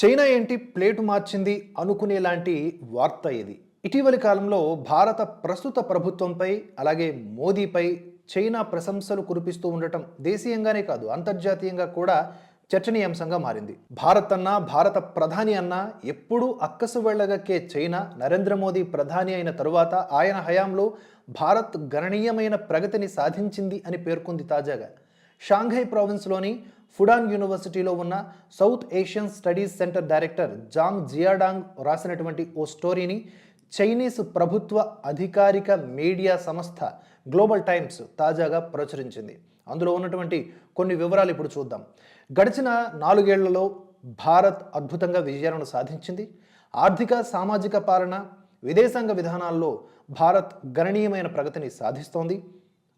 China ఏంటి plate మార్చింది అనుకునేలాంటి వార్త ఇది. ఇటీవలి కాలంలో భారత ప్రస్తుత ప్రభుత్వంపై అలాగే మోదీపై చైనా ప్రశంసలు కురిపిస్తూ ఉండటం దేశీయంగానే కాదు అంతర్జాతీయంగా కూడా చర్చనీయాంశంగా మారింది. భారత్ అన్నా భారత ప్రధాని అన్నా ఎప్పుడూ అక్కసు వెళ్ళగక్కే చైనా నరేంద్ర మోదీ ప్రధాని అయిన తరువాత ఆయన హయాంలో భారత్ గణనీయమైన ప్రగతిని సాధించింది అని పేర్కొంది తాజాగా. షాంఘై ప్రావిన్స్లోని ఫుడాన్ యూనివర్సిటీలో ఉన్న south Asian studies centre director Zhang Xiaodong రాసినటువంటి ఓ స్టోరీని చైనీస్ ప్రభుత్వ అధికారిక మీడియా సంస్థ గ్లోబల్ టైమ్స్ తాజాగా ప్రచురించింది. అందులో ఉన్నటువంటి కొన్ని వివరాలు ఇప్పుడు చూద్దాం. గడిచిన నాలుగేళ్ళలో భారత్ అద్భుతంగా విజయాలను సాధించింది. ఆర్థిక సామాజిక పాలన విదేశాంగ విధానాల్లో భారత్ గణనీయమైన ప్రగతిని సాధిస్తోంది.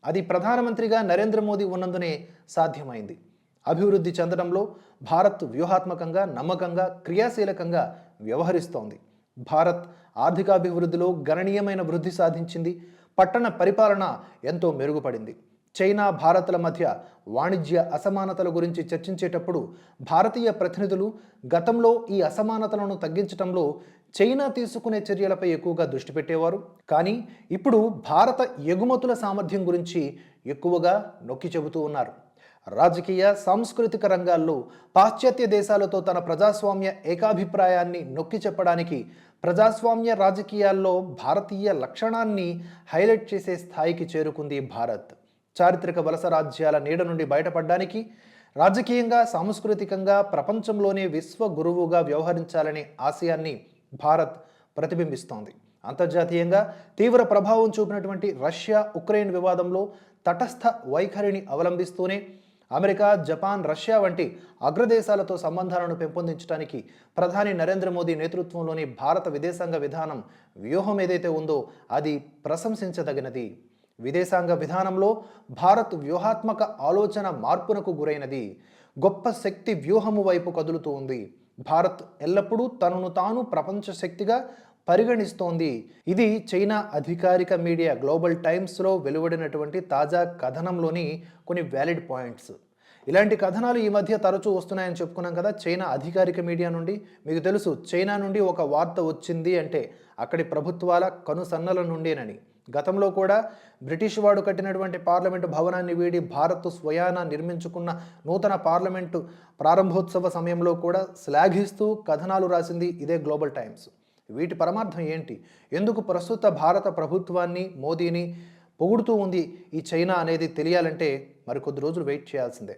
అది ప్రధానమంత్రిగా నరేంద్ర మోదీ ఉన్నందునే సాధ్యమైంది. అభివృద్ధి చెందడంలో భారత్ వ్యూహాత్మకంగా నమ్మకంగా క్రియాశీలకంగా వ్యవహరిస్తోంది. భారత్ ఆర్థికాభివృద్ధిలో గణనీయమైన వృద్ధి సాధించింది. పట్టణ పరిపాలన ఎంతో మెరుగుపడింది. చైనా భారత్ల మధ్య వాణిజ్య అసమానతల గురించి చర్చించేటప్పుడు భారతీయ ప్రతినిధులు గతంలో ఈ అసమానతలను తగ్గించడంలో చైనా తీసుకునే చర్యలపై ఎక్కువగా దృష్టి పెట్టేవారు. కానీ ఇప్పుడు భారత ఎగుమతుల సామర్థ్యం గురించి ఎక్కువగా నొక్కి చెబుతూ ఉన్నారు. రాజకీయ సాంస్కృతిక రంగాల్లో పాశ్చాత్య దేశాలతో తన ప్రజాస్వామ్య ఏకాభిప్రాయాన్ని నొక్కి చెప్పడానికి ప్రజాస్వామ్య రాజకీయాల్లో భారతీయ లక్షణాన్ని హైలైట్ చేసే స్థాయికి చేరుకుంది భారత్. చారిత్రక వలస రాజ్యాల నీడ నుండి బయటపడడానికి రాజకీయంగా సాంస్కృతికంగా ప్రపంచంలోనే విశ్వ గురువుగా వ్యవహరించాలనే ఆశయాన్ని భారత్ ప్రతిబింబిస్తోంది. అంతర్జాతీయంగా తీవ్ర ప్రభావం చూపినటువంటి రష్యా ఉక్రెయిన్ వివాదంలో తటస్థ వైఖరిని అవలంబిస్తూనే అమెరికా జపాన్ రష్యా వంటి అగ్రదేశాలతో సంబంధాలను పెంపొందించడానికి ప్రధాని నరేంద్ర మోదీ నేతృత్వంలోని భారత విదేశాంగ విధానం వ్యూహం ఏదైతే ఉందో అది ప్రశంసించదగినది. విదేశాంగ విధానంలో భారత్ వ్యూహాత్మక ఆలోచన మార్పునకు గురైనది. గొప్ప శక్తి వ్యూహము వైపు కదులుతూ ఉంది. భారత్ ఎల్లప్పుడూ తనను తాను ప్రపంచ శక్తిగా పరిగణిస్తోంది. ఇది చైనా అధికారిక మీడియా గ్లోబల్ టైమ్స్లో వెలువడినటువంటి తాజా కథనంలోని కొన్ని వ్యాలిడ్ పాయింట్స్. ఇలాంటి కథనాలు ఈ మధ్య తరచూ వస్తున్నాయని చెప్పుకున్నాం కదా చైనా అధికారిక మీడియా నుండి. మీకు తెలుసు చైనా నుండి ఒక వార్త వచ్చింది అంటే అక్కడి ప్రభుత్వాల కనుసన్నల నుండేనని. గతంలో కూడా బ్రిటిష్ వాడు కట్టినటువంటి పార్లమెంటు భవనాన్ని వీడి భారత్ స్వయాన నిర్మించుకున్న నూతన పార్లమెంటు ప్రారంభోత్సవ సమయంలో కూడా శ్లాఘిస్తూ కథనాలు రాసింది ఇదే గ్లోబల్ టైమ్స్ వీటి పరమార్థం ఏంటి? ఎందుకు ప్రస్తుత భారత ప్రభుత్వాన్ని మోదీని పొగుడుతూ ఉంది ఈ చైనా అనేది తెలియాలంటే మరికొద్ది రోజులు వెయిట్ చేయాల్సిందే.